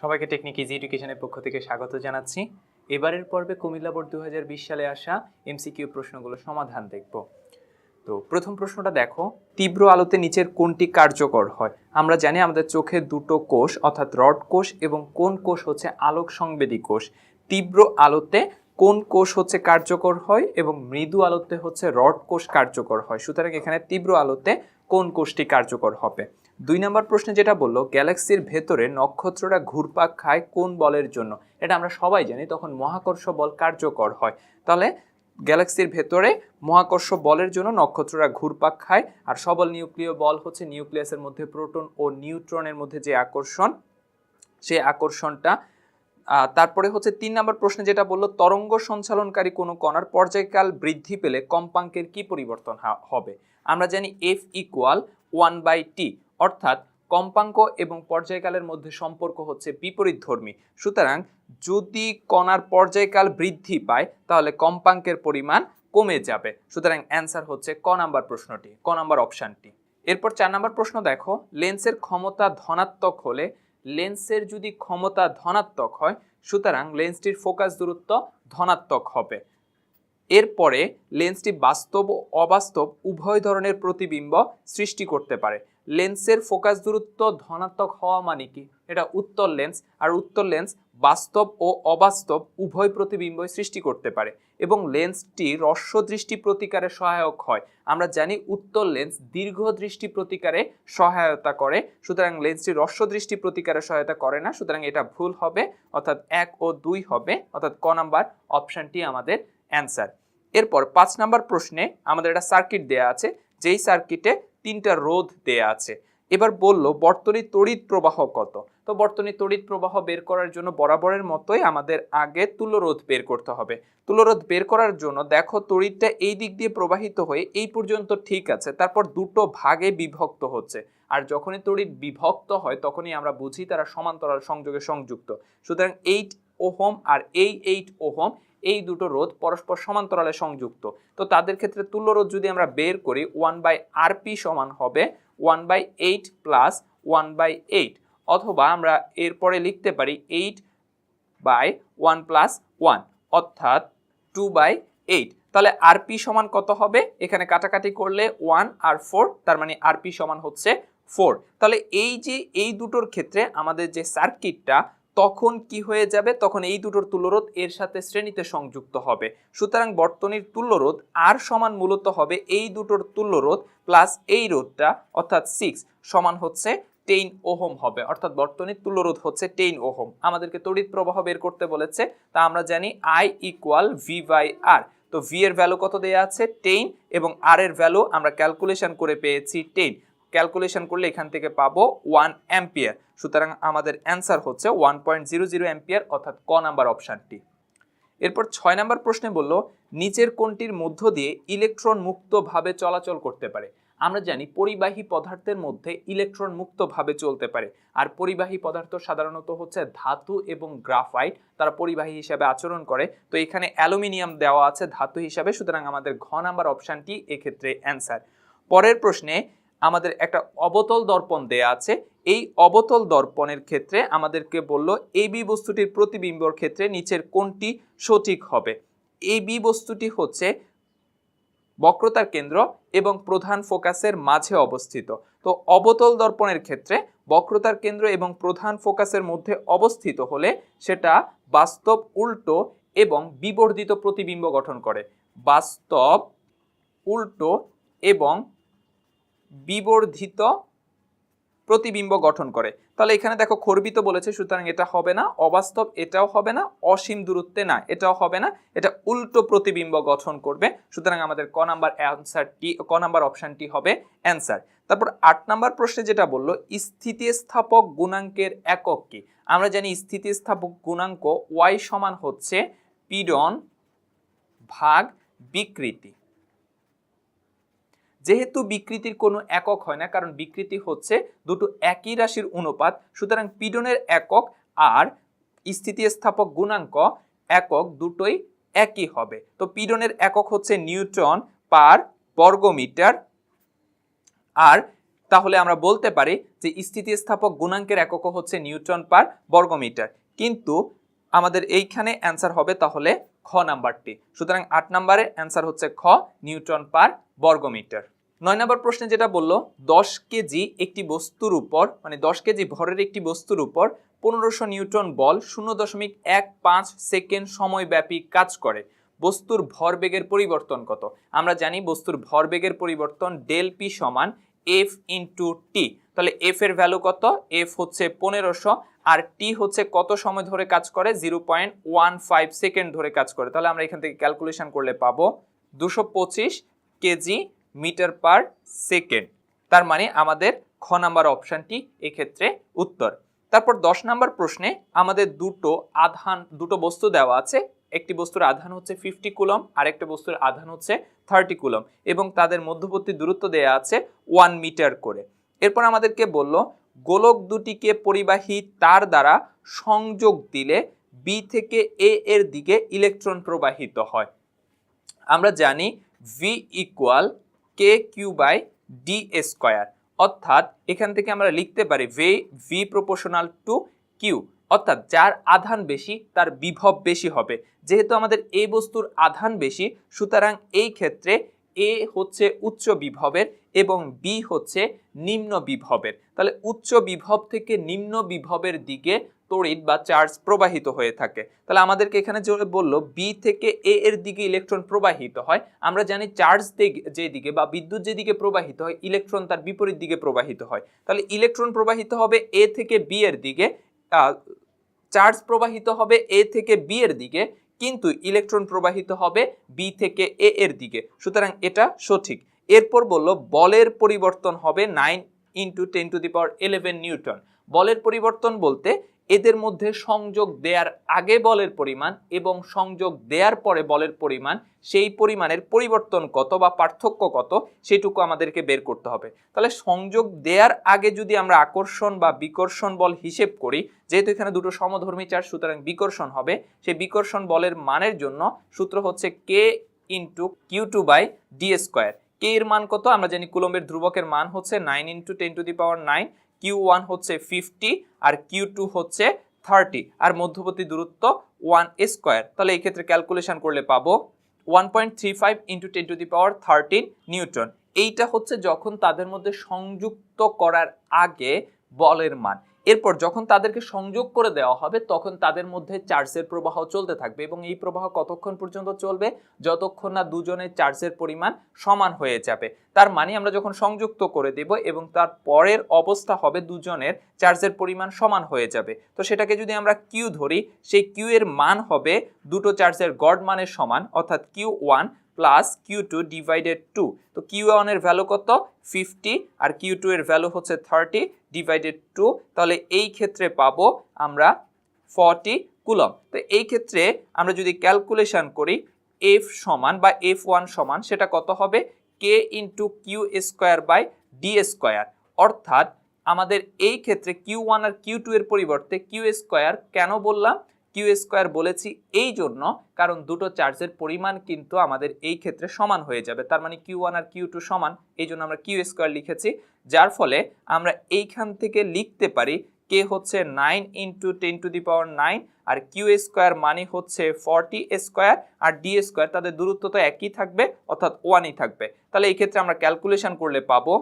সবাইকে technique easy এডুকেশনের পক্ষ থেকে স্বাগত জানাচ্ছি। এবারের পর্বে কুমিল্লা বোর্ড দু সালে আসা এমসিকিউ প্রশ্নগুলো সমাধান দেখব। তো প্রথম প্রশ্নটা দেখো, তীব্র আলোতে নিচের কোনটি কার্যকর হয়? আমরা জানি আমাদের চোখের দুটো কোষ, অর্থাৎ রড কোষ এবং কোন কোষ হচ্ছে আলোক সংবেদী কোষ। তীব্র আলোতে কোন কোষ হচ্ছে কার্যকর হয় এবং মৃদু আলোতে হচ্ছে রড কোষ কার্যকর হয়। সুতরাং এখানে তীব্র আলোতে কোন কোষটি কার্যকর হবে? দুই নম্বর প্রশ্নে যেটা বলল, গ্যালাক্সির ভেতরে নক্ষত্ররা ঘুরপাক খায় কোন বলের জন্য? এটা আমরা সবাই জানি, তখন মহাকর্ষ বল কার্যকর হয়। তাহলে গ্যালাক্সির ভেতরে মহাকর্ষ বলের জন্য নক্ষত্ররা ঘুরপাক খায়, আর সবল নিউক্লিয় বল হচ্ছে নিউক্লিয়াসের মধ্যে প্রোটন ও নিউট্রনের মধ্যে যে আকর্ষণ, সেই আকর্ষণটা। তারপরে হচ্ছে তিন নম্বর প্রশ্নে যেটা বলল, তরঙ্গ সঞ্চালনকারী কোনো কণার পর্যায়কাল বৃদ্ধি পেলে কম্পাঙ্কের কি পরিবর্তন হবে? আমরা জানি F equal one by T অর্থাৎ কম্পাঙ্ক এবং পর্যায়কালের মধ্যে সম্পর্ক হচ্ছে বিপরীত ধর্মী সুতরাং যদি কণার পর্যায়কাল বৃদ্ধি পায়, তাহলে কম্পাঙ্কের পরিমাণ কমে যাবে। সুতরাং অ্যান্সার হচ্ছে ক নাম্বার প্রশ্নটি, ক নাম্বার অপশানটি। এরপর চার নাম্বার প্রশ্ন দেখো। লেন্সের ক্ষমতা ধনাত্মক হলে লেন্সের যদি ক্ষমতা ধনাত্মক হয়, সুতরাং লেন্সটির ফোকাস দূরত্ব ধনাত্মক হবে। এরপরে লেন্সটি বাস্তব ও অবাস্তব উভয় ধরনের প্রতিবিম্ব সৃষ্টি করতে পারে। লেন্সের ফোকাস দূরত্ব ধনাত্মক হওয়া মানে কি? এটা উত্তর লেন্স, আর উত্তর লেন্স বাস্তব ও অবাস্তব উভয় প্রতিবিম্বই সৃষ্টি করতে পারে এবং লেন্সটি হ্রস্ব দৃষ্টি প্রতিকারে সহায়ক হয়। আমরা জানি উত্তর লেন্স দীর্ঘ দৃষ্টি প্রতিকারে সহায়তা করে, সুতরাং লেন্সটি হ্রস্ব দৃষ্টি প্রতিকারে সহায়তা করে না, সুতরাং এটা ভুল হবে, অর্থাৎ এক ও দুই হবে, অর্থাৎ ক নাম্বার অপশানটি আমাদের অ্যান্সার। এরপর পাঁচ নাম্বার প্রশ্নে আমাদের একটা সার্কিট দেয়া আছে, যেই সার্কিটে তিনটা রোধ দেয়া আছে। এবার বলল, বর্তনী তড়িৎ প্রবাহ কত? তো বর্তনী তড়িৎ প্রবাহ বের করার জন্য বরাবরের মতোই আমাদের আগে তুল্যরোধ বের করতে হবে। তুল্যরোধ বের করার জন্য দেখো তড়িৎটা এই দিক দিয়ে প্রবাহিত হয়ে এই পর্যন্ত ঠিক আছে, তারপর দুটো ভাগে বিভক্ত হচ্ছে। আর যখনই তড়িৎ বিভক্ত হয়, তখনই আমরা বুঝি তারা সমান্তরাল সংযোগে সংযুক্ত। সুতরাং এইট ওহম আর এই এইট ওহম এই দুটো রোধ পরস্পর সমান্তরালে সংযুক্ত। তো তাদের ক্ষেত্রে তুল্য রোধ যদি আমরা বের করি ওয়ান বাই আরপি সমান হবে one by eight plus one by eight অথবা আমরা এরপরে লিখতে পারি eight by one plus one অর্থাৎ টু বাই এইট তাহলে আরপি সমান কত হবে? এখানে কাটাকাটি করলে ওয়ান আর ফোর তার মানে আরপি সমান হচ্ছে ফোর তাহলে এই যে, এই দুটোর ক্ষেত্রে আমাদের যে সার্কিটটা তখন কি হয়ে যাবে? তখন এই দুটোর তুল্যরোধ এর সাথে শ্রেণীতে সংযুক্ত হবে। সুতরাং বর্তনীর তুল্যরোধ আর সমান মূলত হবে এই দুটোর তুল্যরোধ প্লাস এই রোধটা, অর্থাৎ সিক্স সমান হচ্ছে টেন ওহম হবে। অর্থাৎ বর্তনীর তুল্যরোধ হচ্ছে টেন ওহম। আমাদেরকে তড়িৎ প্রবাহ বের করতে বলেছে, তা আমরা জানি I equal V by R তো ভি এর ভ্যালু কত দেয়া আছে? টেন এবং আর এর ভ্যালু আমরা ক্যালকুলেশন করে পেয়েছি টেন ক্যালকুলেশন করলে এখান থেকে পাবো ওয়ান অ্যাম্পিয়ার সুতরাং আমাদের অ্যান্সার হচ্ছে one point zero zero ampere অর্থাৎ ক নাম্বার অপশানটি এরপর ছয় নাম্বার প্রশ্নে বলল, নিচের কোনটির মধ্য দিয়ে ইলেকট্রন মুক্তভাবে চলাচল করতে পারে। আমরা জানি পরিবাহী পদার্থের মধ্যে ইলেকট্রন মুক্তভাবে চলতে পারে। আর পরিবাহী পদার্থ সাধারণত হচ্ছে ধাতু এবং গ্রাফাইট তারা পরিবাহী হিসাবে আচরণ করে। তো এখানে অ্যালুমিনিয়াম দেওয়া আছে ধাতু হিসাবে, সুতরাং আমাদের ঘ নাম্বার অপশানটি এক্ষেত্রে অ্যান্সার পরের প্রশ্নে আমাদের একটা অবতল দর্পণ দেয়া আছে। এই অবতল দর্পণের ক্ষেত্রে আমাদেরকে বলল এই বি বস্তুটির প্রতিবিম্বর ক্ষেত্রে নিচের কোনটি সঠিক হবে। এই বি বস্তুটি হচ্ছে বক্রতার কেন্দ্র এবং প্রধান ফোকাসের মাঝে অবস্থিত। তো অবতল দর্পণের ক্ষেত্রে বক্রতার কেন্দ্র এবং প্রধান ফোকাসের মধ্যে অবস্থিত হলে সেটা বাস্তব উল্টো এবং বিবর্ধিত প্রতিবিম্ব গঠন করে। বাস্তব, উল্টো এবং বিবর্ধিত প্রতিবিম্ব গঠন করে। তাহলে এখানে দেখো খর্বিত বলেছে, সুতরাং এটা হবে না, অবাস্তব এটাও হবে না, অসীম দূরত্বে না, এটাও হবে না, এটা উল্টো প্রতিবিম্ব গঠন করবে। সুতরাং আমাদের ক নাম্বার অ্যান্সারটি, ক নাম্বার অপশানটি হবে অ্যান্সার। তারপর আট নাম্বার প্রশ্নে যেটা বলল, স্থিতিস্থাপক গুণাঙ্কের একক কি? আমরা জানি স্থিতিস্থাপক গুণাঙ্ক ওয়াই সমান হচ্ছে পীড়ন ভাগ বিকৃতি। যেহেতু বিকৃতির কোনো একক হয় না, কারণ বিকৃতি হচ্ছে দুটো একই রাশির অনুপাত, সুতরাং পীড়নের একক আর স্থিতিস্থাপক গুণাঙ্ক একক দুটোই একই হবে। তো পীড়নের একক হচ্ছে নিউটন পার বর্গমিটার আর তাহলে আমরা বলতে পারি যে স্থিতিস্থাপক গুণাঙ্কের একক হচ্ছে নিউটন পার বর্গমিটার। কিন্তু আমাদের এইখানে অ্যান্সার হবে তাহলে খ নাম্বারটি। সুতরাং আট নাম্বারে অ্যান্সার হচ্ছে খ নিউটন পার বর্গমিটার। নয় নম্বর প্রশ্নে যেটা বলল, দশ কেজি একটি বস্তুর উপর মানে দশ কেজি ভরের একটি বস্তুর উপর পনেরোশো নিউটন বল শূন্য দশমিক এক পাঁচ সেকেন্ড সময়ব্যাপী কাজ করে। বস্তুর ভরবেগের পরিবর্তন কত? আমরা জানি বস্তুর ভরবেগের পরিবর্তন ডেল পি সমান এফ ইন্টু টি। তাহলে এফ এর ভ্যালু কত? এফ হচ্ছে পনেরোশো আর টি হচ্ছে কত সময় ধরে কাজ করে? Zero point one five second ধরে কাজ করে। তাহলে আমরা এখান থেকে ক্যালকুলেশন করলে পাবো দুশো পঁচিশ কেজি মিটার পার সেকেন্ড। তার মানে আমাদের খ নাম্বার অপশানটি এক্ষেত্রে উত্তর। তারপর দশ নাম্বার প্রশ্নে আমাদের দুটো আধান, দুটো বস্তু দেওয়া আছে। একটি বস্তুর আধান হচ্ছে ফিফটি কুলম আর একটা বস্তুর আধান হচ্ছে থার্টি কুলম এবং তাদের মধ্যবর্তী দূরত্ব দেয়া আছে ওয়ান মিটার করে। এরপর আমাদেরকে বলল, গোলক দুটিকে পরিবাহী তার দ্বারা সংযোগ দিলে বি থেকে এ এর দিকে ইলেকট্রন প্রবাহিত হয়। আমরা জানি V equal K Q by D square. অর্থাৎ এখান থেকে আমরা লিখতে পারি ভে ভি প্রপোর্শনাল টু কিউ অর্থাৎ যার আধান বেশি, তার বিভব বেশি হবে। যেহেতু আমাদের এ বস্তুর আধান বেশি, সুতরাং এই ক্ষেত্রে এ হচ্ছে উচ্চ বিভবের এবং বি হচ্ছে নিম্ন বিভবের। তাহলে উচ্চ বিভব থেকে নিম্ন বিভবের দিকে তড়িৎ বা চার্জ প্রবাহিত হয়ে থাকে। তাহলে আমাদেরকে এখানে যে বলল বি থেকে এ এর দিকে ইলেকট্রন প্রবাহিত হয়, আমরা জানি চার্জ যেদিকে বা বিদ্যুৎ যেদিকে প্রবাহিত হয় ইলেকট্রন তার বিপরীত দিকে প্রবাহিত হয়। তাহলে ইলেকট্রন প্রবাহিত হবে এ থেকে বি এর দিকে চার্জ প্রবাহিত হবে এ থেকে বি এর দিকে, কিন্তু ইলেকট্রন প্রবাহিত হবে বি থেকে এ এর দিকে। সুতরাং এটা সঠিক। এরপর বলল, বলের পরিবর্তন হবে nine into ten to the power eleven newton বলের পরিবর্তন বলতে এদের মধ্যে সংযোগ দেওয়ার আগে বলের পরিমাণ এবং সংযোগ দেওয়ার পরে বলের পরিমাণ, সেই পরিমাণের পরিবর্তন কত বা পার্থক্য কত, সেটুকু আমাদেরকে বের করতে হবে। তাহলে সংযোগ দেওয়ার আগে যদি আমরা আকর্ষণ বা বিকর্ষণ বল হিসেব করি, যেহেতু এখানে দুটো সমধর্মী চার্জ সুতরাং বিকর্ষণ হবে, সেই বিকর্ষণ বলের মানের জন্য সূত্র হচ্ছে K into Q two by D square K এর মান কত? আমরা জানি কুলম্বের ধ্রুবকের মান হচ্ছে nine into ten to the power nine Q one হচ্ছে ফিফটি আর কিউ টু হচ্ছে থার্টি আর মধ্যবর্তী দূরত্ব ওয়ান স্কোয়ার তাহলে এই ক্ষেত্রে ক্যালকুলেশন করলে পাবো one point three five into ten to the power thirteen newton এইটা হচ্ছে যখন তাদের মধ্যে সংযুক্ত করার আগে বলের মান। এরপর যখন তাদেরকে সংযোগ করে দেওয়া হবে, তখন তাদের মধ্যে চার্জের প্রবাহ চলতে থাকবে এবং এই প্রবাহ কতক্ষণ পর্যন্ত চলবে? যতক্ষণ না দুজনের চার্জের পরিমাণ সমান হয়ে যাবে। তার মানে আমরা যখন সংযুক্ত করে দেব এবং তার পরের অবস্থা হবে দুজনের চার্জের পরিমাণ সমান হয়ে যাবে। তো সেটাকে যদি আমরা কিউ ধরি, সেই কিউ এর মান হবে দুটো চার্জের গড় মানের সমান, অর্থাৎ Q one plus Q two divided two তো কিউ ওয়ানের ভ্যালু কত? ফিফটি আর কিউ টু এর ভ্যালু হচ্ছে থার্টি ডিভাইডেড টু তাহলে এই ক্ষেত্রে পাবো আমরা ফর্টি কুলম। তো এই ক্ষেত্রে আমরা যদি ক্যালকুলেশন করি এফ সমান বা এফ ওয়ান সমান, সেটা কত হবে? K into Q square by D square অর্থাৎ আমাদের এই ক্ষেত্রে কিউ ওয়ান আর কিউ টু এর পরিবর্তে কিউ স্কোয়ার কেন বললাম? কিউ স্কোয়ার বলেছি এই জন্য কারণ দুটো চার্জের পরিমাণ কিন্তু আমাদের এই ক্ষেত্রে সমান হয়ে যাবে। তার মানে কিউ ওয়ান আর কিউ টু সমান এই জন্য আমরা কিউ স্কোয়ার লিখেছি, যার ফলে আমরা এইখান থেকে লিখতে পারি কে হচ্ছে nine into ten to the power nine R Q square মানে হচ্ছে ফর্টি স্কোয়ার আর ডি স্কোয়ার, তাদের দূরত্ব তো একই থাকবে, অর্থাৎ ওয়ানই থাকবে। তাহলে এই ক্ষেত্রে আমরা ক্যালকুলেশন করলে পাবো,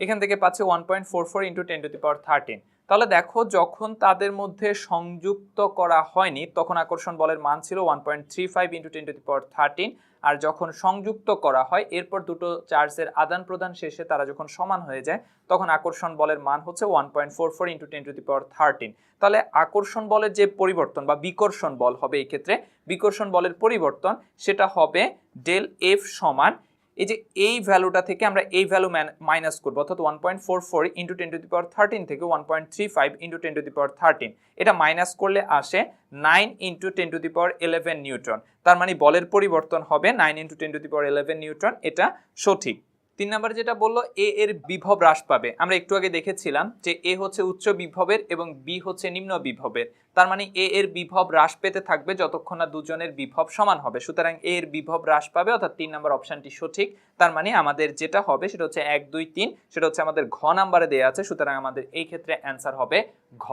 এখান থেকে পাচ্ছে one point four four into ten to the power thirteen তাহলে দেখো যখন তাদের মধ্যে সংযুক্ত করা হয়নি, তখন আকর্ষণ বলের মান ছিল one point three five into ten to the power thirteen আর যখন সংযুক্ত করা হয়, এরপর দুটো চার্জের আদান প্রদান শেষে তারা যখন সমান হয়ে যায়, তখন আকর্ষণ বলের মান হচ্ছে one point four four into ten to the power thirteen তাহলে আকর্ষণ বলের যে পরিবর্তন বা বিকর্ষণ বল হবে এই ক্ষেত্রে বিকর্ষণ বলের পরিবর্তন সেটা হবে ডেল এফ সমান এই যে এই ভ্যালুটা থেকে আমরা এই ভ্যালু মাইনাস করব, অর্থাৎ one point four four into ten to the power thirteen থেকে one point three five into ten to the power thirteen এটা মাইনাস করলে আসে nine into ten to the power eleven newton তার মানে বলের পরিবর্তন হবে nine into ten to the power eleven newton এটা সঠিক। তিন নাম্বার যেটা বলল, এ এর বিভব হ্রাস পাবে। আমরা একটু আগে দেখেছিলাম যে এ হচ্ছে উচ্চ বিভবের এবং বি হচ্ছে নিম্ন বিভবের। তার মানে এ এর বিভব হ্রাস পেতে থাকবে যতক্ষণ না দুজনের বিভব সমান হবে। সুতরাং এ এর বিভব হ্রাস পাবে, অর্থাৎ তিন নাম্বার অপশনটি সঠিক। তার মানে আমাদের যেটা হবে সেটা হচ্ছে এক, দুই, তিন, সেটা হচ্ছে আমাদের ঘ নাম্বারে দেওয়া আছে, সুতরাং আমাদের এই ক্ষেত্রে অ্যান্সার হবে ঘ।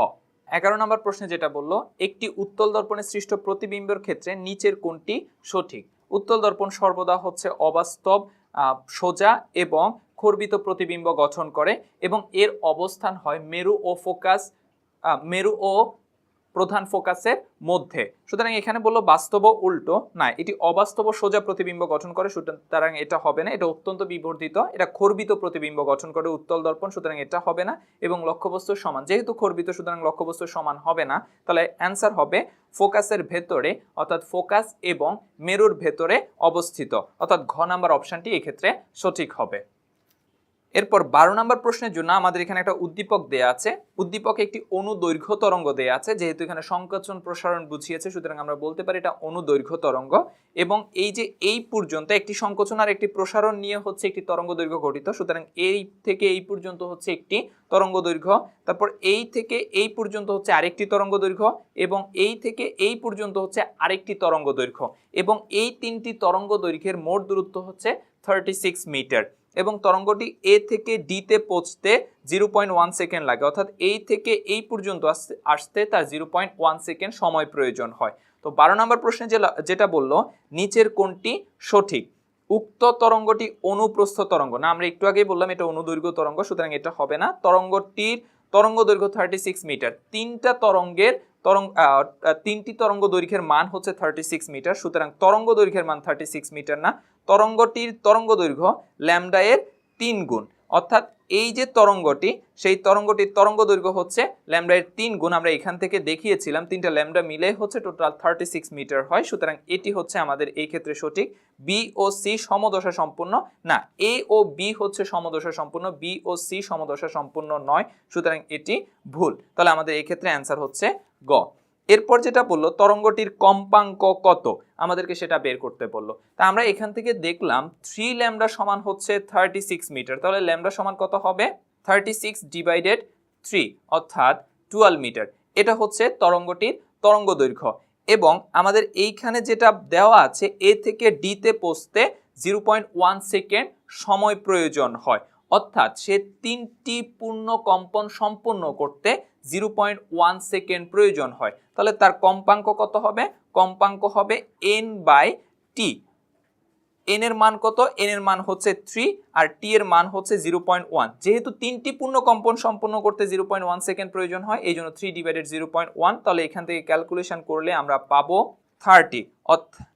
এগারো নম্বর প্রশ্নে যেটা বলল, একটি উত্তল দর্পণে সৃষ্ট প্রতিবিম্বের ক্ষেত্রে নিচের কোনটি সঠিক? উত্তল দর্পণ সর্বদা হচ্ছে অবাস্তব সোজা এবং খর্বিত প্রতিবিম্ব গঠন করে এবং এর অবস্থান হয় মেরু ও ফোকাস মেরু ও প্রধান ফোকাসের মধ্যে। সুতরাং এখানে বলল বাস্তব উল্টো। না, এটি অবাস্তব সোজা প্রতিবিম্ব গঠন করে, সুতরাং এটা হবে না। এটা অত্যন্ত বিবর্ধিত। এটা খর্বিত প্রতিবিম্ব গঠন করে, উত্তল দর্পণ, সুতরাং এটা হবে না। এবং লক্ষ্যবস্তু সমান। যেহেতু খর্বিত, সুতরাং লক্ষ্যবস্তু সমান হবে না, তাহলে অ্যান্সার হবে ফোকাসের ভেতরে, অর্থাৎ ফোকাস এবং মেরুর ভেতরে অবস্থিত। অর্থাৎ ঘ নাম্বার অপশনটি এক্ষেত্রে সঠিক হবে। এরপর বারো নম্বর প্রশ্নের জন্য আমাদের এখানে একটা উদ্দীপক দেয়া আছে। উদ্দীপকে একটি অনুদৈর্ঘ্য তরঙ্গ দেয়া আছে, যেহেতু এখানে সংকোচন প্রসারণ বুঝিয়েছে, সুতরাং আমরা বলতে পারি এটা অনুদৈর্ঘ্য তরঙ্গ। এবং এই যে এই পর্যন্ত একটি সংকোচন আর একটি প্রসারণ নিয়ে হচ্ছে একটি তরঙ্গ দৈর্ঘ্য গঠিত, সুতরাং এই থেকে এই পর্যন্ত হচ্ছে একটি তরঙ্গ দৈর্ঘ্য। তারপর এই থেকে এই পর্যন্ত হচ্ছে আরেকটি তরঙ্গ দৈর্ঘ্য এবং এই থেকে এই পর্যন্ত হচ্ছে আরেকটি তরঙ্গ দৈর্ঘ্য। এবং এই তিনটি তরঙ্গ দৈর্ঘ্যের মোট দূরত্ব হচ্ছে থার্টি সিক্স মিটার এবং তরঙ্গটি এ থেকে ডিতে পৌঁছতে জিরো পয়েন্ট ওয়ান সেকেন্ড লাগে। অর্থাৎ এই থেকে এই পর্যন্ত আসতে আসতে তার জিরো পয়েন্ট ওয়ান সেকেন্ড সময় প্রয়োজন হয়। তো বারো নম্বর প্রশ্নে যেটা বলল, নিচের কোনটি সঠিক। উক্ত তরঙ্গটি অনুপ্রস্থ তরঙ্গ। না, আমরা একটু আগেই বললাম এটা অনুদৈর্ঘ্য তরঙ্গ, সুতরাং এটা হবে না। তরঙ্গটির তরঙ্গ দৈর্ঘ্য থার্টি সিক্স মিটার তিনটা তরঙ্গের তরঙ্গ তিনটি তরঙ্গ দৈর্ঘ্যের মান হচ্ছে থার্টি সিক্স মিটার সুতরাং তরঙ্গ দৈর্ঘ্যের মান থার্টি সিক্স মিটার না। তরঙ্গটির তরঙ্গ দৈর্ঘ্য ল্যামডা এর তিন গুণ। অর্থাৎ এই যে তরঙ্গটি, সেই তরঙ্গটির তরঙ্গ দৈর্ঘ্য হচ্ছে ল্যামডা তিন গুণ। আমরা এখান থেকে দেখিয়েছিলাম তিনটা ল্যামডা মিলে হচ্ছে টোটাল থার্টি সিক্স মিটার হয়, সুতরাং এটি হচ্ছে আমাদের এই ক্ষেত্রে সঠিক। বি ও সি সমদশা সম্পূর্ণ, না এ ও বি হচ্ছে সমদশা সম্পূর্ণ বি ও সি সমদশা সম্পূর্ণ নয়, সুতরাং এটি ভুল। তাহলে আমাদের এই ক্ষেত্রে অ্যান্সার হচ্ছে গ। এরপর যেটা বলল, তরঙ্গটির কম্পাঙ্ক কত? আমাদেরকে সেটা বের করতে বলল। তা আমরা এখান থেকে দেখলাম থ্রি ল্যামডা সমান হচ্ছে থার্টি সিক্স মিটার। তাহলে ল্যামডা সমান কত হবে? থার্টি সিক্স ডিভাইডেড থ্রি অর্থাৎ টুয়েলভ মিটার। এটা হচ্ছে তরঙ্গটির তরঙ্গ দৈর্ঘ্য। এবং আমাদের এইখানে যেটা দেওয়া আছে, এ থেকে ডিতে পৌঁছতে জিরো পয়েন্ট ওয়ান সেকেন্ড সময় প্রয়োজন হয়। অর্থাৎ সে তিনটি পূর্ণ কম্পন সম্পন্ন করতে জিরো পয়েন্ট ওয়ান সেকেন্ড প্রয়োজন হয়। তাহলে তার কম্পাঙ্ক কত হবে? কম্পাঙ্ক হবে এন বাই টি এন এর মান কত? এন এর মান হচ্ছে থ্রি আর টি এর মান হচ্ছে জিরো পয়েন্ট ওয়ান যেহেতু তিনটি পূর্ণ কম্পন সম্পূর্ণ করতে জিরো পয়েন্ট ওয়ান সেকেন্ড প্রয়োজন হয়, এই জন্য three divided zero point one তাহলে এখান থেকে ক্যালকুলেশন করলে আমরা পাবো থার্টি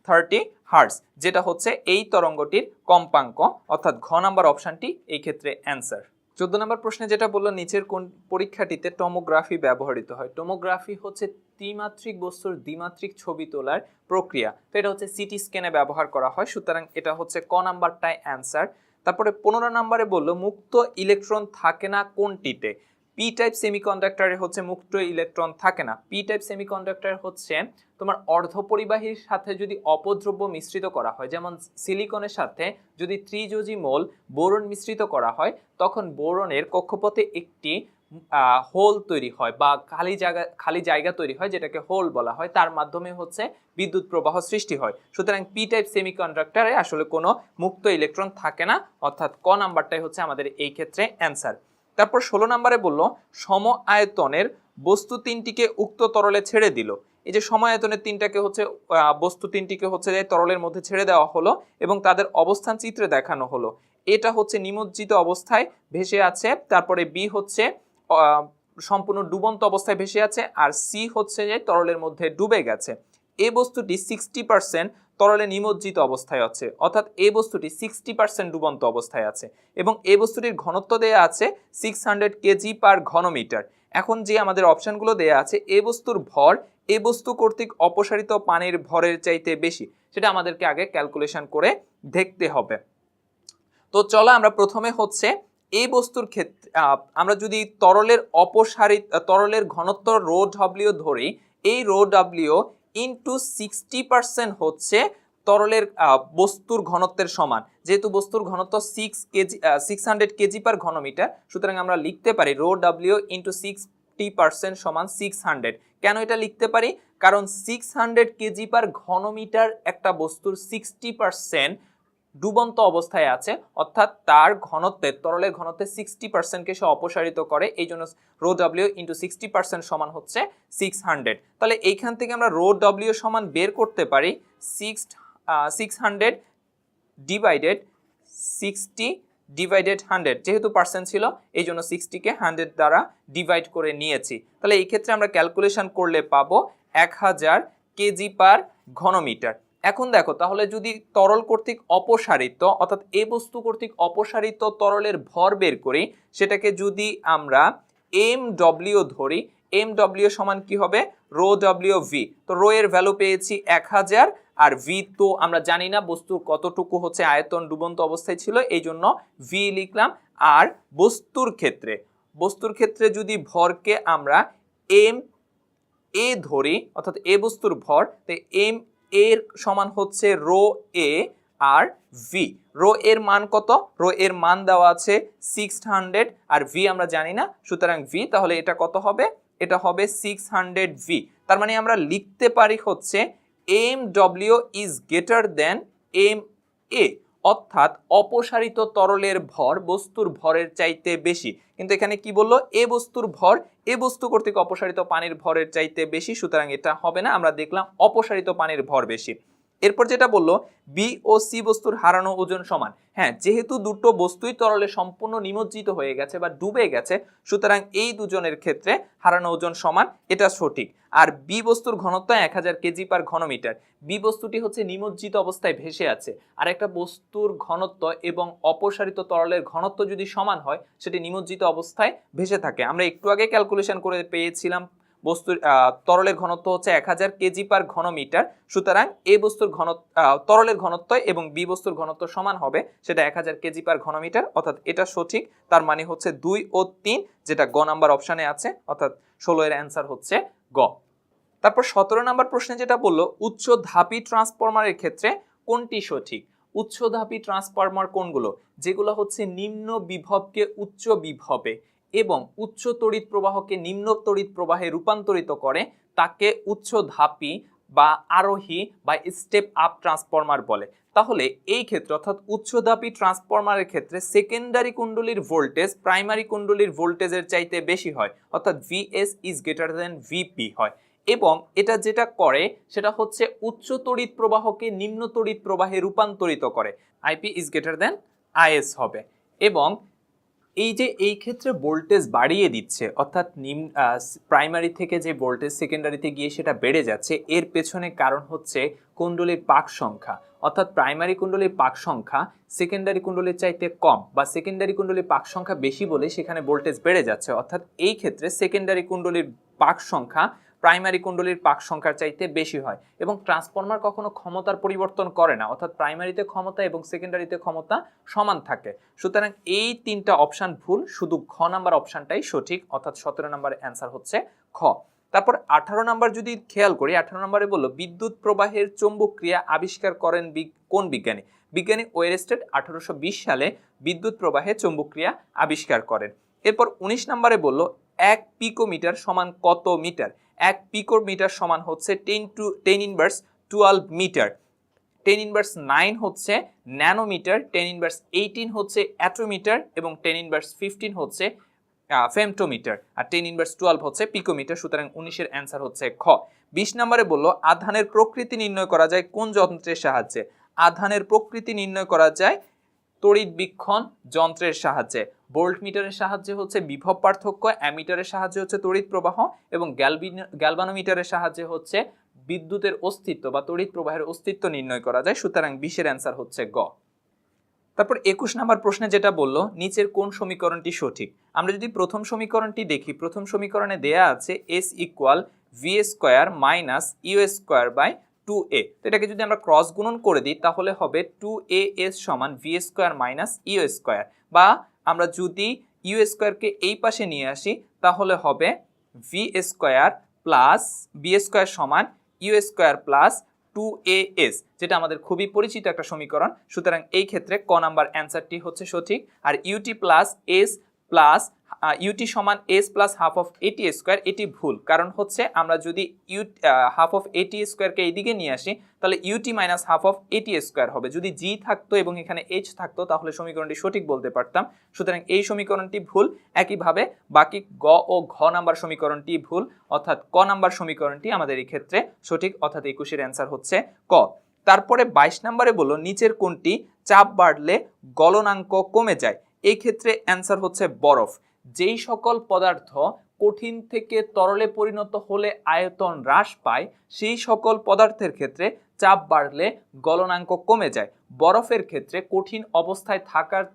থার্টি হার্টস যেটা হচ্ছে এই তরঙ্গটির কম্পাঙ্ক। অর্থাৎ ঘ নাম্বার অপশানটি এই ক্ষেত্রে অ্যান্সার চোদ্দ নম্বর প্রশ্নে যেটা বলল, নিচের কোন পরীক্ষাটিতে টমোগ্রাফি ব্যবহৃত হয়? টমোগ্রাফি হচ্ছে ত্রিমাত্রিক বস্তুর দ্বিমাত্রিক ছবি তোলার প্রক্রিয়া। তো এটা হচ্ছে সিটি স্ক্যানে ব্যবহার করা হয়, সুতরাং এটা হচ্ছে ক নাম্বারটাই অ্যান্সার তারপরে পনেরো নম্বরে বলল, মুক্ত ইলেকট্রন থাকে না কোনটিতে? পি টাইপ সেমিকন্ডাক্টরে হচ্ছে মুক্ত ইলেকট্রন থাকে না। পি টাইপ সেমিকন্ডাক্টর হচ্ছে তোমার অর্ধপরিবাহীর সাথে যদি অপদ্রব্য মিশ্রিত করা হয়, যেমন সিলিকনের সাথে যদি ত্রিযোজি মোল বোরন মিশ্রিত করা হয়, তখন বোরনের কক্ষপথে একটি হোল তৈরি হয় বা খালি জায়গা খালি জায়গা তৈরি হয় যেটাকে হোল বলা হয়। তার মাধ্যমে হচ্ছে বিদ্যুৎ প্রবাহ সৃষ্টি হয়। সুতরাং পি টাইপ সেমিকন্ডাক্টরে আসলে কোনো মুক্ত ইলেকট্রন থাকে না। অর্থাৎ ক নাম্বারটাই হচ্ছে আমাদের এই ক্ষেত্রে অ্যান্সার তারপর ষোলো নম্বরে বলল, সম আয়তনের বস্তু তিনটিকে উক্ত তরলে ছেড়ে দিল। এই যে সম আয়তনের তিনটাকে হচ্ছে বস্তু তিনটিকে হচ্ছে তরলের মধ্যে ছেড়ে দেওয়া হলো এবং তাদের অবস্থান চিত্রে দেখানো হলো। এটা হচ্ছে নিমজ্জিত অবস্থায় ভেসে আছে, তারপরে বি হচ্ছে সম্পূর্ণ ডুবন্ত অবস্থায় ভেসে আছে, আর সি হচ্ছে যে তরলের মধ্যে ডুবে গেছে। এ বস্তুটি সিক্সটি পার্সেন্ট তরলে নিমজ্জিত অবস্থায় আছে। অর্থাৎ এই বস্তুটি সিক্সটি পার্সেন্ট ডুবন্ত অবস্থায় আছে এবং এই বস্তুটির ঘনত্ব দেয়া আছে সিক্স হান্ড্রেড কেজি পার ঘনমিটার। এখন যে আমাদের অপশনগুলো দেয়া আছে, এ বস্তুর ভর এ বস্তু কর্তৃক অপসারিত পানির ভরের চাইতে বেশি, সেটা আমাদেরকে আগে ক্যালকুলেশন করে দেখতে হবে। তো চলো আমরা প্রথমে হচ্ছে এই বস্তুর ক্ষেত্রে আমরা যদি তরলের অপসারিত তরলের ঘনত্ব রো ডব্লিউ ধরি, এই rho W into sixty percent হচ্ছে তরলের বস্তুর ঘনত্বের সমান। যেহেতু বস্তুর ঘনত্ব six kg six hundred kg per ঘনমিটার, সুতরাং আমরা লিখতে পারি rho W into sixty percent সমান সিক্স হান্ড্রেড কেন এটা লিখতে পারি? কারণ সিক্স হান্ড্রেড কেজি পার ঘনমিটার একটা বস্তুর সিক্সটি পার্সেন্ট ডুবন্ত অবস্থায় আছে, অর্থাৎ তার ঘনত্বের তরলের ঘনত্বে সিক্সটি পার্সেন্টকে সে অপসারিত করে, এই জন্য rho W into sixty percent সমান হচ্ছে সিক্স হান্ড্রেড তাহলে এইখান থেকে আমরা রো ডাব্লিউ সমান বের করতে পারি six six hundred divided sixty divided hundred যেহেতু পার্সেন্ট ছিল, এই জন্য সিক্সটিকে হান্ড্রেড দ্বারা ডিভাইড করে নিয়েছি। তাহলে এই ক্ষেত্রে আমরা ক্যালকুলেশন করলে পাবো এক হাজার কেজি পার ঘনমিটার। এখন দেখো, তাহলে যদি তরল কর্তৃক অপসারিত, অর্থাৎ এ বস্তু কর্তৃক অপসারিত তরলের ভর বের করি, সেটাকে যদি আমরা এম ডব্লিউ ধরি এম ডব্লিউ সমান কি হবে? রো ডব্লিউ ভি তো রো এর ভ্যালু পেয়েছি এক হাজার, আর ভি তো আমরা জানি না বস্তুর কতটুকু হচ্ছে আয়তন ডুবন্ত অবস্থায় ছিল, এই জন্য ভি লিখলাম। আর বস্তুর ক্ষেত্রে বস্তুর ক্ষেত্রে যদি ভরকে আমরা এম এ ধরি, অর্থাৎ এ বস্তুর ভর তো এম এর সমান হচ্ছে rho A R V. Rho এর মান কত? রো এর মান দেওয়া আছে সিক্স হান্ড্রেড আর ভি আমরা জানি না। সুতরাং ভি, তাহলে এটা কত হবে? এটা হবে সিক্স হান্ড্রেড ভি তার মানে আমরা লিখতে পারি হচ্ছে M W is greater than M A অর্থাৎ অপসারিত তরলের ভর বস্তুর ভরের চাইতে বেশি। কিন্তু এখানে কি বলল? এ বস্তুর ভর, এ বস্তু কর্তৃক অপসারিত পানির ভরের চাইতে বেশি, সুতরাং এটা হবে না, আমরা দেখলাম অপসারিত পানির ভর বেশি। এরপর যেটা বলল, বি ও সি বস্তুর হারানো ওজন সমান। হ্যাঁ যেহেতু দুটো বস্তুই তরলে সম্পূর্ণ নিমজ্জিত হয়ে গেছে বা ডুবে গেছে, সুতরাং এই দুজনের ক্ষেত্রে হারানো ওজন সমান, এটা সঠিক। আর বি বস্তুর ঘনত্ব এক হাজার কেজি পার ঘনমিটার। বি বস্তুটি হচ্ছে নিমজ্জিত অবস্থায় ভেসে আছে। আর একটা বস্তুর ঘনত্ব এবং অপসারিত তরলের ঘনত্ব যদি সমান হয়, সেটি নিমজ্জিত অবস্থায় ভেসে থাকে। আমরা একটু আগে ক্যালকুলেশন করে পেয়েছিলাম বস্তুর তরলের ঘনত্ব হচ্ছে এক হাজার কেজি পার ঘনমিটার। সুতরাং এ বস্তুর ঘনত্ব তরলের ঘনত্ব এবং বি বস্তুর ঘনত্ব সমান হবে সেটা এক হাজার কেজি পার ঘনমিটার। অর্থাৎ এটা সঠিক, তার মানে হচ্ছে দুই ও তিন, যেটা গ নাম্বার অপশানে আছে, অর্থাৎ ষোলো এর অ্যান্সার হচ্ছে গ। তারপর সতেরো নাম্বার প্রশ্নে যেটা বলল, উচ্চ ধাপি ট্রান্সফরমারের ক্ষেত্রে কোনটি সঠিক? উচ্চ ধাপি ট্রান্সফরমার কোনগুলো? যেগুলো হচ্ছে নিম্ন বিভবকে উচ্চ বিভবে। এবং উচ্চ তড়িৎ প্রবাহকে নিম্ন তড়িৎ প্রবাহে রূপান্তরিত করে, তাকে উচ্চ ধাপি বা আরোহী বা স্টেপ আপ ট্রান্সফরমার বলে। তাহলে এই ক্ষেত্রে অর্থাৎ উচ্চদাপী ট্রান্সফরমারের ক্ষেত্রে সেকেন্ডারি কুণ্ডলীর ভোল্টেজ প্রাইমারি কুণ্ডলীর ভোল্টেজের চাইতে বেশি হয়, অর্থাৎ VS is greater than VP হয়। এবং এটা যেটা করে, সেটা হচ্ছে উচ্চ তড়িৎ প্রবাহকে নিম্ন তড়িৎ প্রবাহে রূপান্তরিত করে। IP is greater than IS হবে। এবং এই যে এই ক্ষেত্রে ভোল্টেজ বাড়িয়ে দিচ্ছে, অর্থাৎ নিম প্রাইমারি থেকে যে ভোল্টেজ সেকেন্ডারিতে গিয়ে সেটা বেড়ে যাচ্ছে, এর পেছনে কারণ হচ্ছে কুণ্ডলীর পাক সংখ্যা। অর্থাৎ প্রাইমারি কুণ্ডলীর পাক সংখ্যা সেকেন্ডারি কুণ্ডলীর চাইতে কম বা সেকেন্ডারি কুণ্ডলীর পাক সংখ্যা বেশি বলে সেখানে ভোল্টেজ বেড়ে যাচ্ছে। অর্থাৎ এই ক্ষেত্রে সেকেন্ডারি কুণ্ডলীর পাক সংখ্যা প্রাইমারি কুণ্ডলীর পাক সংখ্যার চাইতে বেশি হয় এবং ট্রান্সফর্মার কখনো ক্ষমতার পরিবর্তন করে না, অর্থাৎ প্রাইমারিতে ক্ষমতা এবং সেকেন্ডারিতে ক্ষমতা সমান থাকে। সুতরাং এই তিনটা অপশান ভুল, শুধু ঘ নাম্বার অপশানটাই সঠিক, অর্থাৎ সতেরো নাম্বার অ্যান্সার হচ্ছে খ। তারপর আঠারো নাম্বার যদি খেয়াল করি, আঠারো নাম্বারে বলল, বিদ্যুৎ প্রবাহের চৌম্বক ক্রিয়া আবিষ্কার করেন কোন বিজ্ঞানী? বিজ্ঞানী ওয়েরেস্টেড আঠারোশো বিশ সালে বিদ্যুৎ প্রবাহে চৌম্বক ক্রিয়া আবিষ্কার করেন। এরপর উনিশ নম্বরে বলল এক পিকোমিটার সমান কত মিটার? এক পিকোমিটার সমান হচ্ছে ten to, ten inverse twelve metre. Ten inverse nine হচ্ছে ন্যানোমিটার, টেন ইনভার্স এইটিন হচ্ছে অ্যাটোমিটার এবং টেন ইনভার্স ফিফটিন হচ্ছে ফেমটোমিটার। আর টেন ইনভার্স টুয়েলভ হচ্ছে পিকোমিটার, সুতরাং উনিশের অ্যান্সার হচ্ছে খ। বিশ নম্বরে বলল, আধানের প্রকৃতি নির্ণয় করা যায় কোন যন্ত্রের সাহায্যে? আধানের প্রকৃতি নির্ণয় করা যায় তড়িৎ বীক্ষণ যন্ত্রের সাহায্যে। ভোল্ট মিটারের সাহায্যে হচ্ছে বিভব পার্থক্য, অ্যামিটারের সাহায্যে হচ্ছে তড়িৎ প্রবাহ এবং গ্যালবিন, গ্যালভানোমিটারের সাহায্যে হচ্ছে বিদ্যুতের অস্তিত্ব বা তড়িৎ প্রবাহের অস্তিত্ব নির্ণয় করা যায়। সুতরাং বিশের অ্যান্সার হচ্ছে গ। তারপর একুশ নাম্বার প্রশ্নে যেটা বলল, নিচের কোন সমীকরণটি সঠিক? আমরা যদি প্রথম সমীকরণটি দেখি, প্রথম সমীকরণে দেয়া আছে S equal V square minus U square by two A তো এটাকে যদি আমরা ক্রস গুণন করে দিই, তাহলে হবে টু এ এস সমান V square minus U square বা আমরা যদি ইউ স্কোয়ারকে এই পাশে নিয়ে আসি, তাহলে হবে V square plus B square সমান U square plus two A S যেটা আমাদের খুবই পরিচিত একটা সমীকরণ। সুতরাং এই ক্ষেত্রে ক নাম্বার অ্যান্সারটি হচ্ছে সঠিক। আর UT plus S plus UT সমান S plus half of AT square এটি ভুল। কারণ হচ্ছে আমরা যদি ইউ হাফ অফ এটি স্কোয়ারকে এইদিকে নিয়ে আসি, তাহলে UT minus half of AT square হবে। যদি জি থাকতো এবং এখানে এইচ থাকতো, তাহলে সমীকরণটি সঠিক বলতে পারতাম। সুতরাং এই সমীকরণটি ভুল। একইভাবে বাকি গ ও ঘ নাম্বার সমীকরণটি ভুল, অর্থাৎ ক নাম্বার সমীকরণটি আমাদের এই ক্ষেত্রে সঠিক, অর্থাৎ একুশের অ্যান্সার হচ্ছে ক। তারপরে বাইশ নম্বরে বলল, নিচের কোনটি চাপ বাড়লে গলনাঙ্ক কমে যায়। এই ক্ষেত্রে অ্যান্সার হচ্ছে বরফ। যেই সকল পদার্থ কঠিন থেকে তরলে পরিণত হলে আয়তন হ্রাস পায়, সেই সকল পদার্থের ক্ষেত্রে চাপ বাড়লে গলনাঙ্ক কমে যায়। বরফের ক্ষেত্রে কঠিন অবস্থায় থাকার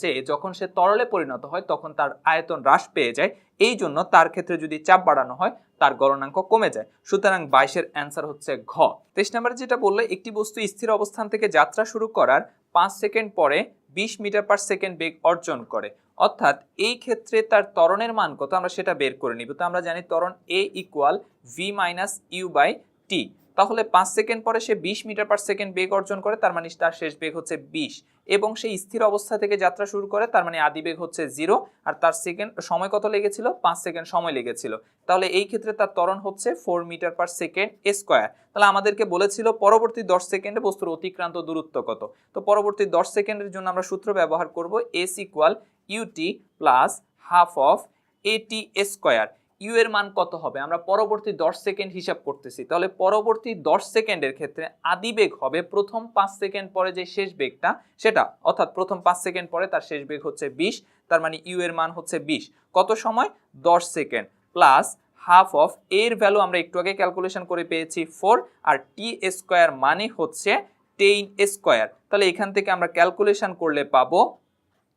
চেয়ে যখন সে তরলে পরিণত হয়, তখন তার আয়তন হ্রাস পেয়ে যায়। এই জন্য তার ক্ষেত্রে যদি চাপ বাড়ানো হয়, তার গলনাঙ্ক কমে যায়। সুতরাং বাইশের অ্যান্সার হচ্ছে ঘ। তেইশ নম্বরে যেটা বললে, একটি বস্তু স্থির অবস্থান থেকে যাত্রা শুরু করার পাঁচ সেকেন্ড পরে বিশ মিটার পার সেকেন্ড বেগ অর্জন করে। অর্থাৎ এই ক্ষেত্রে তার ত্বরণের মান কত? আমরা সেটা বের করে নিব। তো আমরা জানি ত্বরণ A equal V minus U by T তাহলে পাঁচ সেকেন্ড পরে সে বিশ মিটার পার সেকেন্ড বেগ অর্জন করে, তার মানে তার শেষ বেগ হচ্ছে বিশ। এবং সেই স্থির অবস্থা থেকে যাত্রা শুরু করে, তার মানে আদি বেগ হচ্ছে জিরো আর তার সেকেন্ড সময় কত লেগেছিল? পাঁচ সেকেন্ড সময় লেগেছিল। তাহলে এই ক্ষেত্রে তার ত্বরণ হচ্ছে four metre per second square তাহলে আমাদেরকে বলেছিল পরবর্তী দশ সেকেন্ডে বস্তুর অতিক্রান্ত দূরত্ব কত? তো পরবর্তী দশ সেকেন্ডের জন্য আমরা সূত্র ব্যবহার করব S equal UT plus half of AT square U এর মান কত হবে? আমরা পরবর্তী দশ সেকেন্ড হিসাব করতেছি। তাহলে পরবর্তী দশ সেকেন্ডের ক্ষেত্রে আদি বেগ হবে প্রথম পাঁচ সেকেন্ড পরে যে শেষ বেগটা, সেটা। অর্থাৎ প্রথম পাঁচ সেকেন্ড পরে তার শেষ বেগ হচ্ছে বিশ, তার মানে ইউ এর মান হচ্ছে বিশ। কত সময়? দশ সেকেন্ড। প্লাস হাফ অফ এর ভ্যালু আমরা একটু আগে ক্যালকুলেশন করে পেয়েছি ফোর আর টি স্কোয়ার মানে হচ্ছে টেন স্কোয়ার তাহলে এখান থেকে আমরা ক্যালকুলেশন করলে পাবো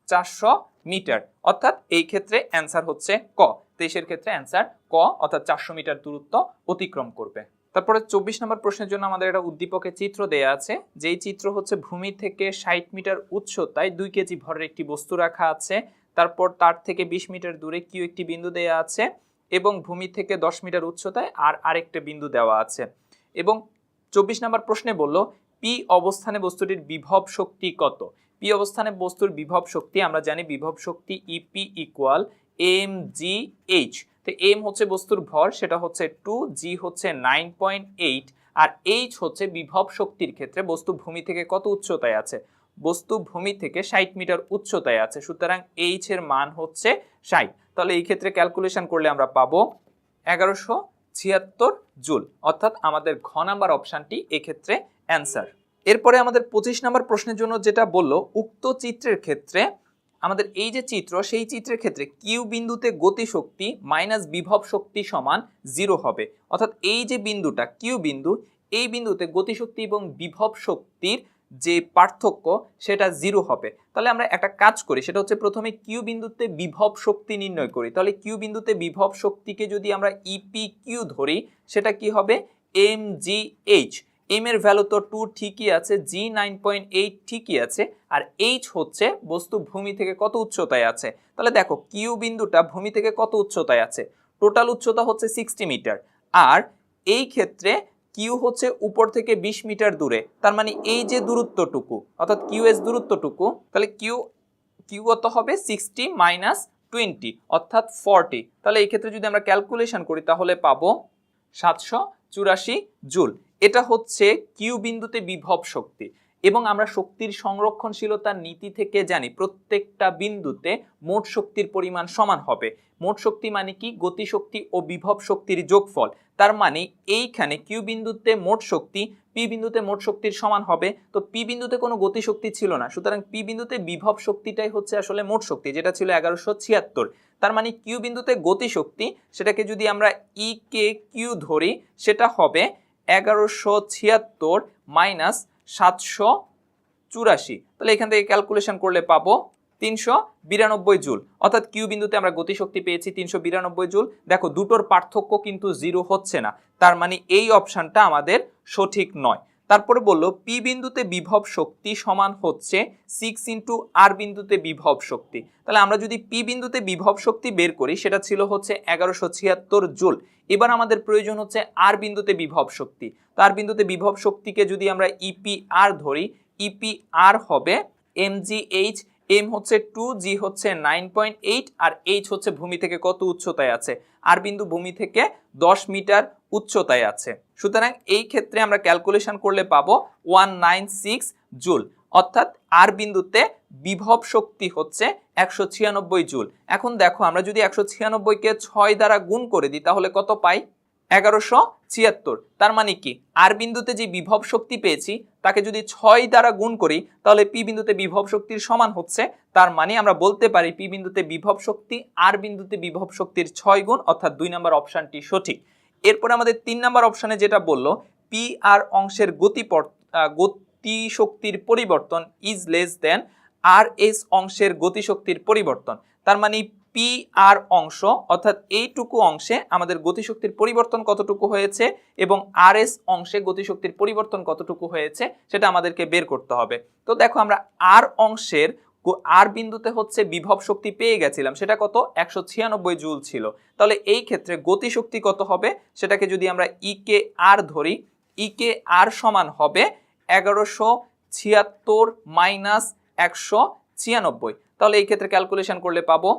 চারশো মিটার। অর্থাৎ এই ক্ষেত্রে অ্যান্সার হচ্ছে ক। তেইশের ক্ষেত্রে অ্যান্সার ক, অর্থাৎ চারশো মিটার দূরত্ব অতিক্রম করবে। তারপরে চব্বিশ নম্বর প্রশ্নের জন্য আমাদের একটা উদ্দীপকের চিত্র দেয়া আছে। যেই চিত্র হচ্ছে ভূমি থেকে ষাট মিটার উচ্চতায় দুই কেজি ভরের একটি বস্তু রাখা আছে। তারপর তার থেকে বিশ মিটার দূরে কিউ একটি বিন্দু দেয়া আছে এবং ভূমি থেকে দশ মিটার উচ্চতায় আর আরেকটা বিন্দু দেওয়া আছে। এবং চব্বিশ নম্বর প্রশ্নে বলল, পি অবস্থানে বস্তুটির বিভব শক্তি কত? পি অবস্থানে বস্তুর বিভব শক্তি, আমরা জানি বিভব শক্তি EP equal M G H তো এম হচ্ছে বস্তুর ভর, সেটা হচ্ছে টু জি হচ্ছে নাইন পয়েন্ট এইট আর এইচ হচ্ছে বিভব শক্তির ক্ষেত্রে বস্তু ভূমি থেকে কত উচ্চতায় আছে? বস্তু ভূমি থেকে ষাট মিটার উচ্চতায় আছে, সুতরাং এইচ এর মান হচ্ছে ষাট। তাহলে এই ক্ষেত্রে ক্যালকুলেশন করলে আমরা পাবো এগারোশো ছিয়াত্তর জুল। অর্থাৎ আমাদের ঘ নাম্বার অপশানটি এক্ষেত্রে অ্যান্সার এরপরে আমাদের পঁচিশ নম্বর প্রশ্নের জন্য যেটা বলল, উক্ত চিত্রের ক্ষেত্রে আমাদের এই যে চিত্র, সেই চিত্রের ক্ষেত্রে কিউ বিন্দুতে গতিশক্তি মাইনাস বিভব শক্তি সমান জিরো হবে। অর্থাৎ এই যে বিন্দুটা কিউ বিন্দু, এই বিন্দুতে গতিশক্তি এবং বিভব শক্তির যে পার্থক্য, সেটা জিরো হবে। তাহলে আমরা একটা কাজ করি, সেটা হচ্ছে প্রথমে কিউ বিন্দুতে বিভব শক্তি নির্ণয় করি। তাহলে কিউ বিন্দুতে বিভব শক্তিকে যদি আমরা ইপি কিউ ধরি, সেটা কি হবে? এম জি এইচ এম এর ভ্যালু তো টু ঠিকই আছে জি নাইন পয়েন্ট এইট ঠিকই আছে, আর এইচ হচ্ছে বস্তু ভূমি থেকে কত উচ্চতায় আছে। তাহলে দেখো কিউ বিন্দুটা ভূমি থেকে কত উচ্চতায় আছে? টোটাল উচ্চতা হচ্ছে সিক্সটি মিটার আর এই ক্ষেত্রে কিউ হচ্ছে উপর থেকে বিশ মিটার দূরে, তার মানে এই যে দূরত্বটুকু, অর্থাৎ কিউ এস দূরত্বটুকু, তাহলে কিউ কিউ কত হবে? সিক্সটি মাইনাস টোয়েন্টি অর্থাৎ ফর্টি তাহলে এই ক্ষেত্রে যদি আমরা ক্যালকুলেশন করি, তাহলে পাবো সাতশো চুরাশি জুল। এটা হচ্ছে কিউ বিন্দুতে বিভব শক্তি এবং আমরা শক্তির সংরক্ষণশীলতার নীতি থেকে জানি প্রত্যেকটা বিন্দুতে মোট শক্তির পরিমাণ সমান হবে। মোট শক্তি মানে কি? গতিশক্তি ও বিভব শক্তির যোগফল। তার মানে এইখানে কিউ বিন্দুতে মোট শক্তি পি বিন্দুতে মোট শক্তির সমান হবে। তো পি বিন্দুতে কোনো গতিশক্তি ছিল না। সুতরাং পি বিন্দুতে বিভব শক্তিটাই হচ্ছে আসলে মোট শক্তি, যেটা ছিল এগারোশো ছিয়াত্তর। তার মানে কিউ বিন্দুতে গতিশক্তি, সেটাকে যদি আমরা ই কে কিউ ধরি, সেটা হবে এগারোশো ছিয়াত্তর মাইনাস সাতশো চুরাশি। তাহলে এখান থেকে ক্যালকুলেশন করলে পাবো তিনশো বিরানব্বই জুল। অর্থাৎ কিউ বিন্দুতে আমরা গতিশক্তি পেয়েছি তিনশো বিরানব্বই জুল। দেখো, দুটোর পার্থক্য কিন্তু জিরো হচ্ছে না। তার মানে এই অপশানটা আমাদের সঠিক নয়। তারপরে বলল পি বিন্দুতে বিভব শক্তি সমান হচ্ছে সিক্স ইন্টু আর বিন্দুতে বিভব শক্তি। তাহলে আমরা যদি পি বিন্দুতে বিভব শক্তি বের করি, সেটা ছিল হচ্ছে এগারোশো ছিয়াত্তর জোল। এবার আমাদের প্রয়োজন হচ্ছে আর বিন্দুতে বিভব শক্তি। তার বিন্দুতে বিভব শক্তিকে যদি আমরা ইপিআর ধরি ইপিআর হবে এম জি এইচ এম হচ্ছে টু জি হচ্ছে নাইন পয়েন্ট এইট আর এইচ হচ্ছে ভূমি থেকে কত উচ্চতায় আছে? আর বিন্দু ভূমি থেকে দশ মিটার উচ্চতায় আছে। সুতরাং এই ক্ষেত্রে আমরা ক্যালকুলেশন করলে পাবো ওয়ান নাইন সিক্স জুল অর্থাৎ আর বিন্দুতে বিভব শক্তি হচ্ছে একশো ছিয়ানব্বই জুল এখন দেখো, আমরা যদি একশো ছিয়ানব্বইকে ছয় দ্বারা গুণ করে দিই, তাহলে কত পাই? এগারোশো ছিয়াত্তর। তার মানে কি? আর বিন্দুতে যে বিভব শক্তি পেয়েছি, তাকে যদি ছয় দ্বারা গুণ করি, তাহলে পি বিন্দুতে বিভব শক্তির সমান হচ্ছে। তার মানে আমরা বলতে পারি পি বিন্দুতে বিভব শক্তি, আর বিন্দুতে বিভব শক্তির ছয় গুণ, অর্থাৎ দুই নম্বর অপশানটি সঠিক। এরপরে আমাদের তিন নম্বর অপশানে যেটা বলল, পি আর অংশের গতি গতি শক্তির পরিবর্তন is less than R S অংশের গতিশক্তির পরিবর্তন। তার মানে পি আর অংশ, অর্থাৎ এইটুকু অংশে আমাদের গতিশক্তির পরিবর্তন কতটুকু হয়েছে এবং আর এস অংশে গতিশক্তির পরিবর্তন কতটুকু হয়েছে সেটা আমাদেরকে বের করতে হবে। তো দেখো আমরা আর অংশের আর বিন্দুতে হচ্ছে বিভব শক্তি পেয়ে গেছিলাম, সেটা কত? একশো ছিয়ানব্বই জুল ছিল। তাহলে এই ক্ষেত্রে গতিশক্তি কত হবে? সেটাকে যদি আমরা ই কে আর ধরি ই কে আর সমান হবে এগারোশো ছিয়াত্তর মাইনাস একশো ছিয়ানব্বই। তাহলে এই ক্ষেত্রে ক্যালকুলেশন করলে পাবো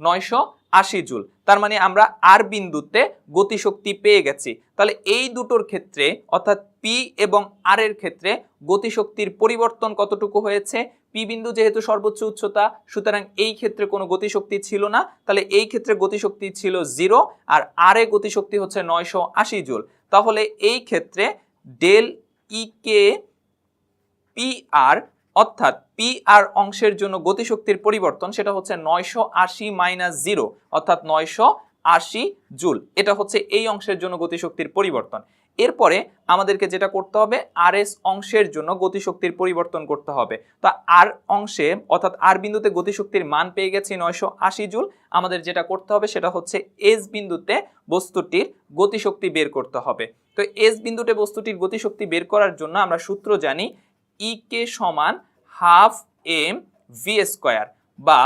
নয়শো আশি জুল। তার মানে আমরা আর বিন্দুতে গতিশক্তি পেয়ে গেছি। তাহলে এই দুটোর ক্ষেত্রে, অর্থাৎ পি এবং আর এর ক্ষেত্রে গতিশক্তির পরিবর্তন কতটুকু হয়েছে? পি বিন্দু যেহেতু সর্বোচ্চ উচ্চতা, সুতরাং এই ক্ষেত্রে কোনো গতিশক্তি ছিল না। তাহলে এই ক্ষেত্রে গতিশক্তি ছিল জিরো, আর আর এ গতিশক্তি হচ্ছে নয়শো আশি জুল। তাহলে এই ক্ষেত্রে ডেল ই কে পি আর অর্থাৎ পি আর অংশের জন্য গতিশক্তির পরিবর্তন সেটা হচ্ছে নয়শো আশি মাইনাস জিরো অর্থাৎ নয়শো আশি জুল এটা হচ্ছে এই অংশের জন্য গতিশক্তির পরিবর্তন। এরপরে আমাদেরকে যেটা করতে হবে আর এস অংশের জন্য গতিশক্তির পরিবর্তন করতে হবে। তা আর অংশে, অর্থাৎ আর বিন্দুতে গতিশক্তির মান পেয়ে গেছি নয়শো আশি জুল আমাদের যেটা করতে হবে সেটা হচ্ছে এস বিন্দুতে বস্তুটির গতিশক্তি বের করতে হবে। তো এস বিন্দুতে বস্তুটির গতিশক্তি বের করার জন্য আমরা সূত্র জানি ই কে সমান হাফ এম ভি স্কোয়ার বা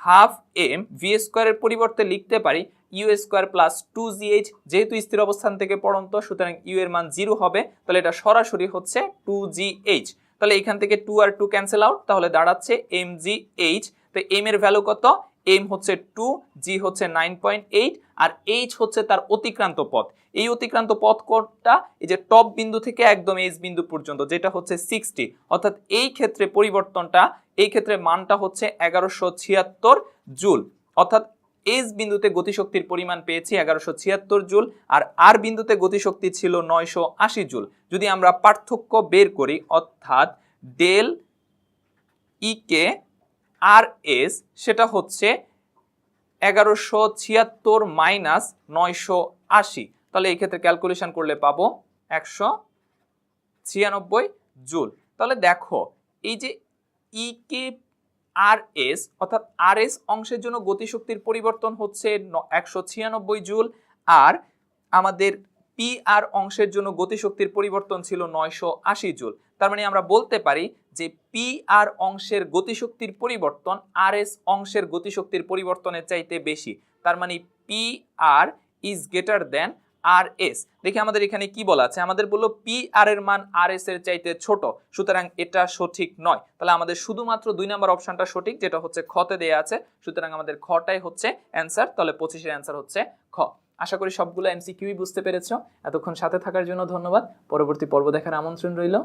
হাফ এম ভি স্কোয়ারের পরিবর্তে লিখতে পারি U square plus two G H যেহেতু স্থির অবস্থান থেকে পড়ন্ত, সুতরাং ইউ এর মান জিরো হবে, তাহলে এটা সরাসরি হচ্ছে টু জি এইচ। তাহলে এখান থেকে টু আর টু ক্যান্সেল আউট, তাহলে দাঁড়াচ্ছে এম জি এইচ। তো এম এর ভ্যালু কত? এম হচ্ছে টু জি হচ্ছে নাইন পয়েন্ট এইট আর এইচ হচ্ছে তার অতিক্রান্ত পথ। এই অতিক্রান্ত পথ কোডটা এই যে টপ বিন্দু থেকে একদম এইচ বিন্দু পর্যন্ত, যেটা হচ্ছে সিক্সটি অর্থাৎ এই ক্ষেত্রে পরিবর্তনটা, এই ক্ষেত্রে মানটা হচ্ছে এগারোশো ছিয়াত্তর জুল। অর্থাৎ এস বিন্দুতে গতিশক্তির পরিমাণ পেয়েছি এগারোশো ছিয়াত্তর জুল, আর আর বিন্দুতে গতিশক্তি ছিল নয়শো আশি জুল। যদি আমরা পার্থক্য বের করি, অর্থাৎ ডেল ই কে আর এস সেটা হচ্ছে এগারোশো ছিয়াত্তর মাইনাস নয়শো আশি। তাহলে এই ক্ষেত্রে ক্যালকুলেশন করলে পাবো একশো ছিয়ানব্বই জুল তাহলে দেখো, এই যে ই কে আর এস অর্থাৎ আর এস অংশের জন্য গতিশক্তির পরিবর্তন হচ্ছে একশো ছিয়ানব্বই জুল আর আমাদের পি আর অংশের জন্য গতিশক্তির পরিবর্তন ছিল নয়শো আশি জুল তার মানে আমরা বলতে পারি যে পি আর অংশের গতিশক্তির পরিবর্তন আর এস অংশের গতিশক্তির পরিবর্তনের চাইতে বেশি। তার মানে P R is greater than R S দেখি আমাদের এখানে কি বলা আছে? আমাদের বলল পি আর এর মান আর এস এর চাইতে ছোট, সুতরাং এটা সঠিক নয়। তাহলে আমাদের শুধুমাত্র দুই নম্বর অপশনটা সঠিক, যেটা হচ্ছে খতে দেয়া আছে, সুতরাং আমাদের খটাই হচ্ছে অ্যান্সার তাহলে পঁচিশের অ্যান্সার হচ্ছে খ। আশা করি সবগুলো এমসিকিউই বুঝতে পেরেছ। এতক্ষণ সাথে থাকার জন্য ধন্যবাদ। পরবর্তী পর্ব দেখার আমন্ত্রণ রইল।